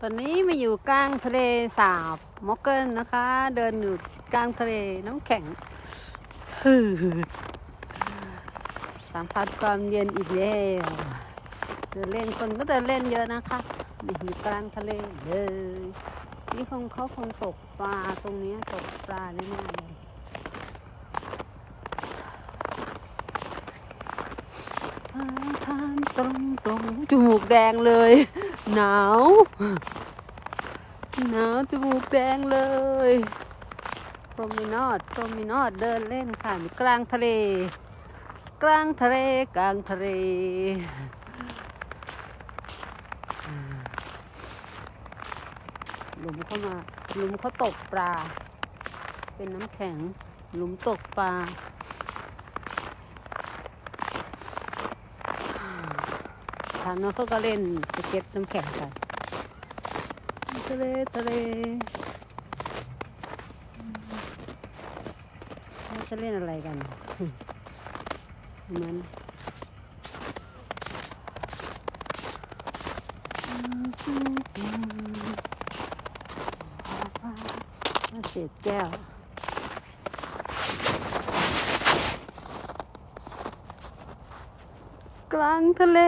ตอนนี้มาอยู่กลางทะเลสาบมอกเกิลนะคะ เดินอยู่กลางทะเลน้ำแข็งสัมผัสความเย็นอีกแล้วเดินเล่นคนก็เดินเล่นเยอะนะคะนี่อยู่กลางทะเลเลยนี่คงเขาคงตกปลาตรงนี้ตกปลาแน่ๆเลยทานทานตรงตรงจมูกแดงเลย หนาวหนาวจมูกแดงเลยโปรมินอดโปรมินอดเดินเล่นค่ะกลางทะเล กลางทะเลกลางทะเลหลุมเข้ามาหลุมเขาตกปลา เป็นน้ำแข็งหลุมตกปลา ทางโน้นเขาก็เล่นสเก็ตน้ำแข็งกันทะเลทะเลเขาจะเล่นอะไรกันเหมือนเศษแก้ว กลางทะเล